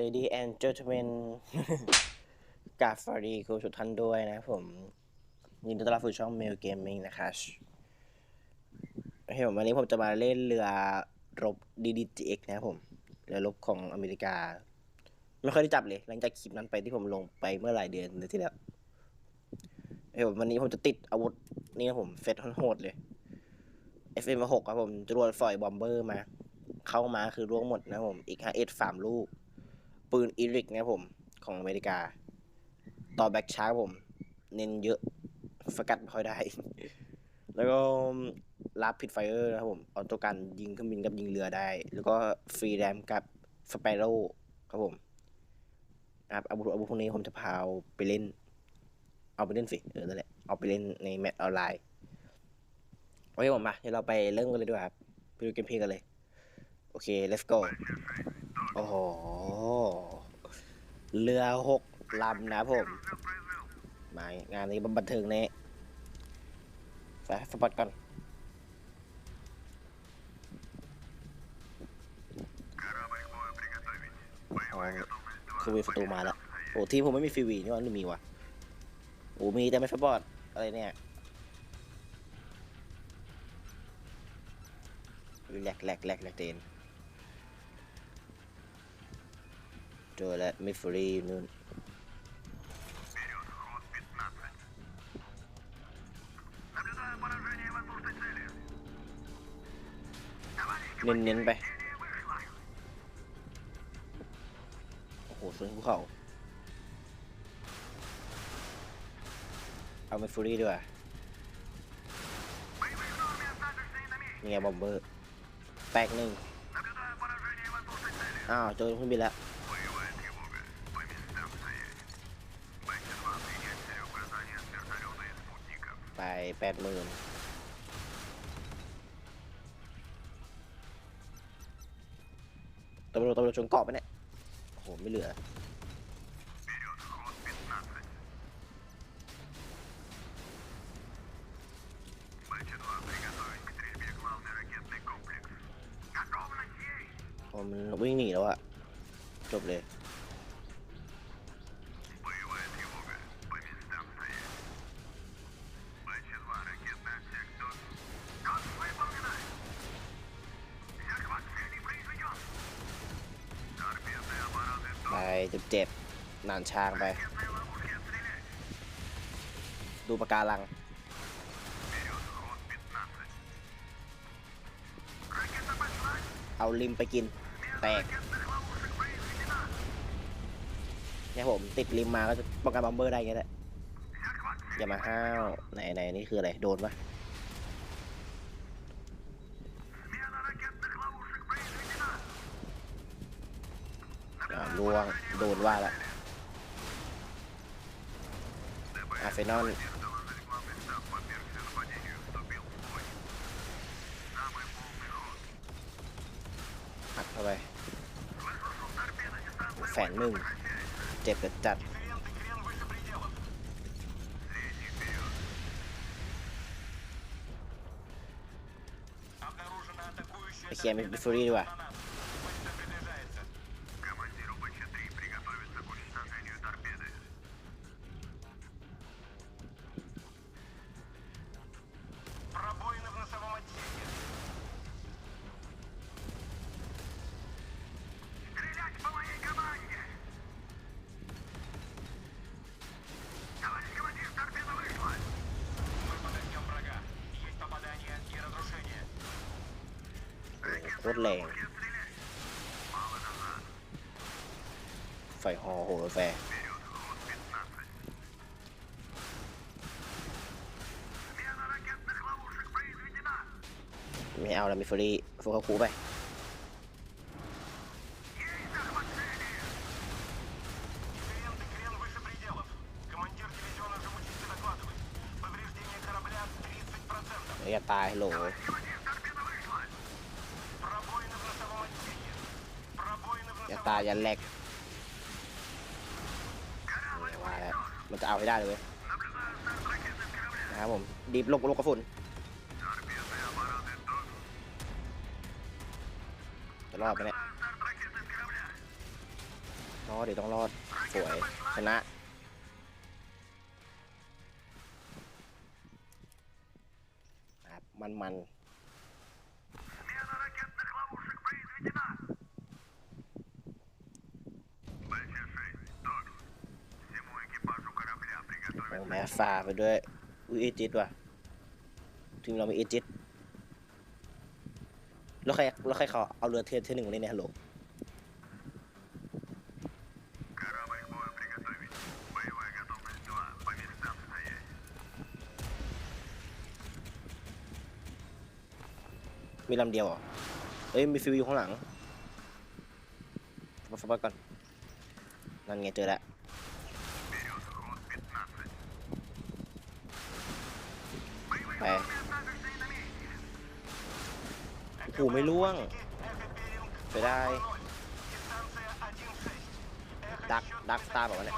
Lady and Gentlemen กราบสวัสดีคุณทุกท่านด้วยนะผมยินดีต้อนรับสู่ช่อง Mail Gaming นะครับเฮ้ยผมวันนี้ผมจะมาเล่นเรือรบ DDGX นะครับผมเรือรบของอเมริกา ไม่เคยได้จับเลย หลังจากคลิปนั้นไปที่ผมลงไปเมื่อหลายเดือนที่แล้วเฮ้ยผมวันนี้ผมจะติดอาวุธนี่นะผมเฟสโหดเลย FM 6 ครับผมจรวดฝอยบอมเบอร์มา เข้ามาคือร่วงหมดนะผมอีก5 1 3ลูก ปืนอีริกนะผม ของอเมริกา ต่อแบ็กชาร์ผม เน้นเยอะสกัดไม่ค่อยได้ แล้วก็รับผิดไฟเออร์นะครับผมออโต้กันยิงเครื่องบินกับยิงเรือได้ แล้วก็ฟรีแรมกับสเปโร่ครับผมนะครับอาวุธอาวุธพวกนี้ผมจะพาเอาไปเล่น เอาไปเล่นสิเออนั่นแหละเอาไปเล่นในแมตช์ออนไลน์โอเคผมมาเดี๋ยวเราไปเริ่มกันเลยดีกว่าครับไปดูเกมเพลย์กันเลย โอเค let's go โอ้โห เรือหกลำนะผม มางานนี้บันเทิงแน่ไปสปอตก่อนอ๋อคือวีประตูมาแล้ว โอ้ทีมผมไม่มีฟีวีนี่ว่าหรือมีวะโอ้มีแต่ไม่สปอตอะไรเนี่ยอุ๊ยแหลกแหลกแหลกแหลกเตน เจอแล้วมิฟรีนู่นเน้นๆไป โอ้โหสวนภูเขาเอาเมฟูรี่ดีกว่านี่ไงบอมเบอร์ แตกหนึ่งอ้าว เจอเครื่องบินแล้ว แปดหมื่นตำรวจตำรวจชนเกาะไปเนี่ยโอ้โห ไม่เหลือโอ้มันวิ่งหนีแล้วอะจบเลย ไปเจ็บๆนานช้างไป ดูปะการัง เอาลิมไปกิน แตกเนี่ยผมติดลิมมาก็จะป้องกันบัมเบอร์ได้ไงแหละอย่ามาห้าวไหนไหนนี่คืออะไร โดนปะ ล่วงโดนว่าละอาเซนอลอัดเข้าไปแสนหนึ่งเจ็บจัดไอเคียมเป็นฟูรี่ดีกว่า รถแรงไฟฮอโหแฟไม่เอาแล้วมีฟรีฟุกัสคูไปอย่าตายโหล ตายันแรกมาแล้วมันจะเอาให้ได้เลยนะครับผมดีบลงลงกระฝุ่นจะรอดไปเนี่ยรอดเดี๋ยวต้องรอด สวย ชนะมันมันางไม้ฝ่าไปด้วยอุ้ยเอจิตว่ะทีมเรามีเอจิตแล้วใครแล้วใครเขาเอาเรือเทียนเทียหนึ่งมาเล่นเนี่ยฮัลโหลมีลำเดียวเหรอเอ้ยมีฟิวอยู่ข้างหลังฟังก่อนนั่นไงเจอแล้ว ไปกูไม่ล่วง ไปได้ ดัก ดักตาแบบว่าเนี่ย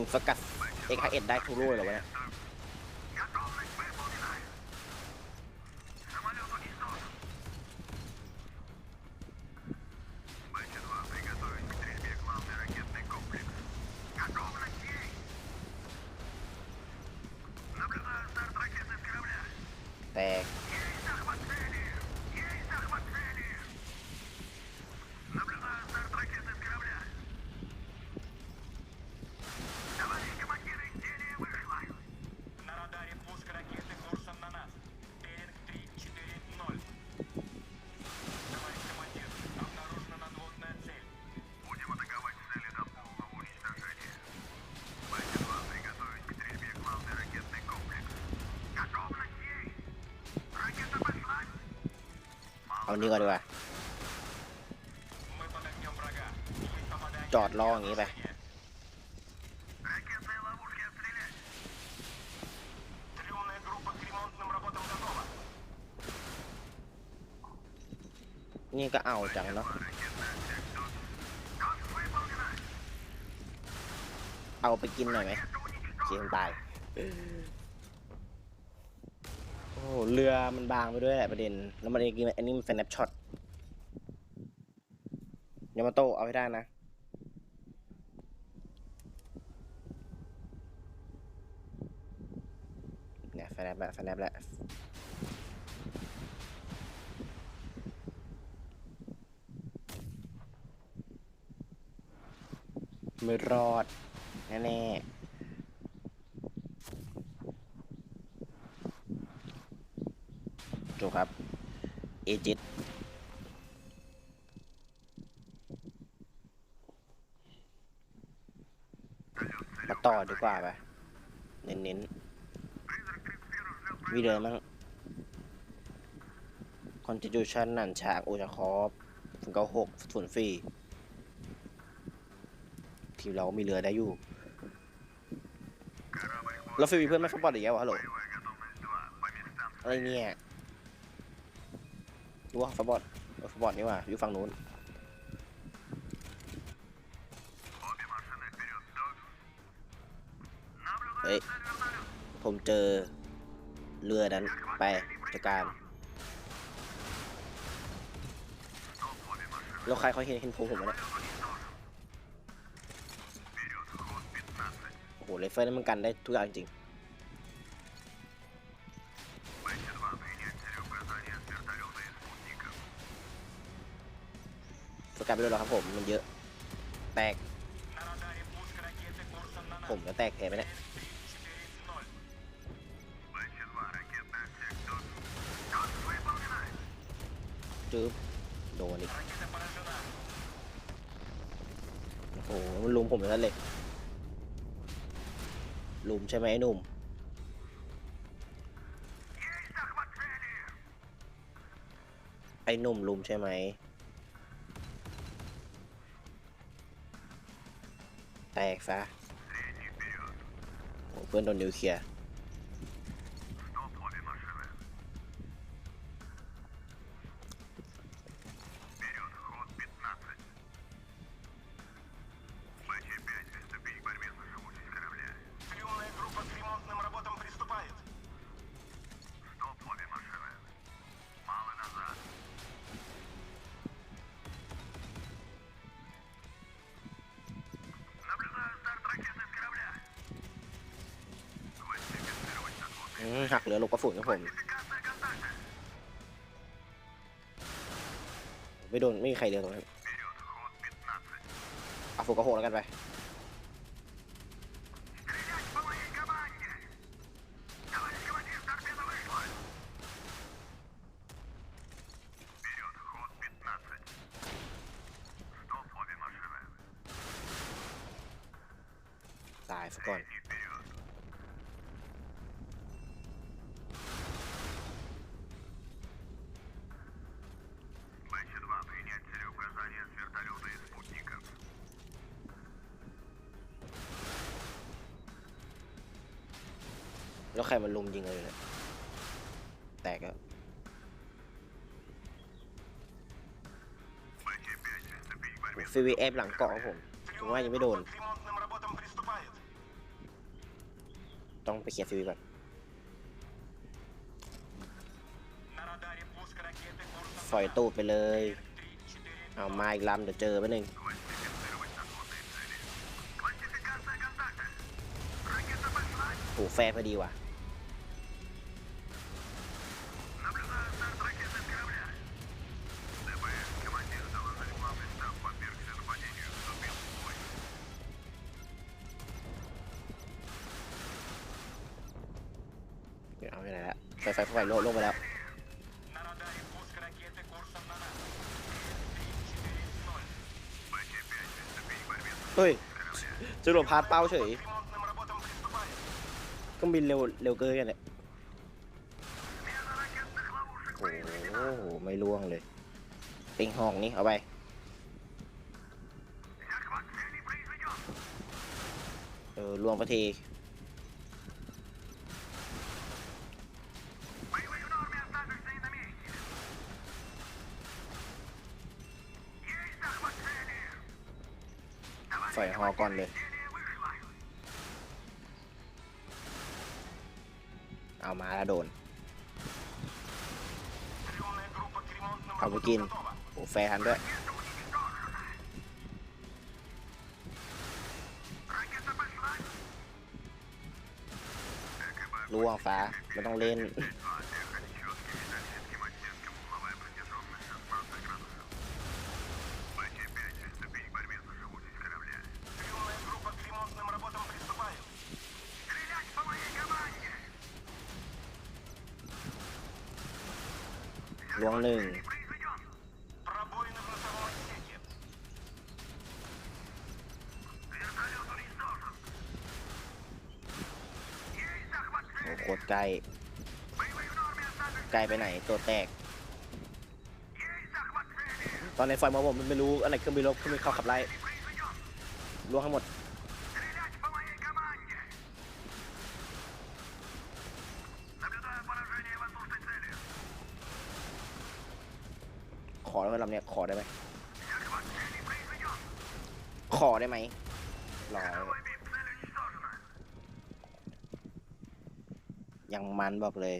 มสกัดเอ็กซ์เอ็ดได้ทุรุ่ยหรอวะเนี่ยแตก เอานี้ก่อนดีกว่า จอดรออย่างนี้ไป นี่ก็เอาจังเนาะ เอาไปกินหน่อยไหมเจีงตาย โอ้เรือมันบางไปด้วยแหละประเด็น แล้วมันเองอันนี้มันแฟนแนปช็อตยามาโตะเอาให้ได้นะ เนี่ยแฟนแนปแล้วแฟนแนปแล้วไม่รอด แน่ๆ ดูครับ เอจิตมาต่อดีกว่าไป เน้นๆวิเดอร์มั้งคอนติจูชันนั่นฉากอุจาคอบฝุ่นเก้าหกฝุ่นฟรีทีมเราก็มีเรือได้อยู่เราฟิวมีเพื่อนไม่ฟุตบอลรือยังวะฮัลโหลอะไรเนี่ย รู้ว่าสปอร์ตสปอร์ตนี่ว่าอยู่ฝั่งนู้นเฮ้ยผมเจอเรือนั้นไปจัดการแล้วใครเขาเห็นเห็นผมผมแล้วโอ้โหเลเฟอร์นั้นมันกันได้ทุกอย่างจริง ประกันไปด้วหรอครับผมมันเยอะ แตก ผมจะแตกแทนไหมเนี่ยจึ๊บโดนอีกโอ้โหมันลุมผมไปแล้วเลยลุมใช่ไหมไอ้หนุ่มไอ้หนุ่มลุมใช่ไหม แตกซะโอ้เพื่อนโดนนิวเคลียร์ หักเหลือลบกระสุนครับผมไม่โดนไม่มีใครเหลือตรงนั้นเอาฝูกระโหแล้วกันไปตายซะก่อน แล้วใครมันลุมยิงเลยเนี่ยแตกอะฟิวีเอฟหลังเกาะของผมถึงว่ายังไม่โดน ต้องไปเขียนฟิวีก่อนปล่อยตู้ไปเลย เอามาอีกลำเดี๋ยวเจอไปหนึ่งผูกแฟร์พอดีว่ะ เฮ้ยจรวดพาดเป้าเฉยก็บินเร็วเร็วเกินกันแหละโอ้ไม่ล่วงเลย ติงหอกนี่เอาไปเออล่วงประเที ใส่ฮอก่อนเลย เอามาแล้วโดน เอาไปกินโอ้แฟร์ทันด้วยล่วงฟ้าไม่ต้องเล่น ล้วงหนึ่งโคตรใกล้ไกลไปไหนตัวแตก ตอนในไฟมาผมมันไม่รู้อะไรเครื่องบินลบเครื่องบินเข้าขับไล่ล่วงทั้งหมด ยังมันบอกเลย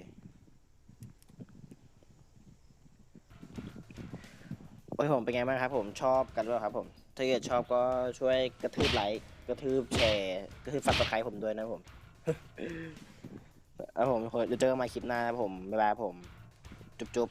โอ้ยผมเป็นไงบ้างครับ ผมชอบกันด้วยครับ ผม ถ้าเกิดชอบก็ช่วยกระทืบไลค์กระทืบแชร์กระทืบสับสไครต์ผมด้วยนะผมเอาผมเดี๋ยวเจอกันใหมาคลิปหน้านะครับผมบ๊ายบายผม จุ๊บจุ๊บ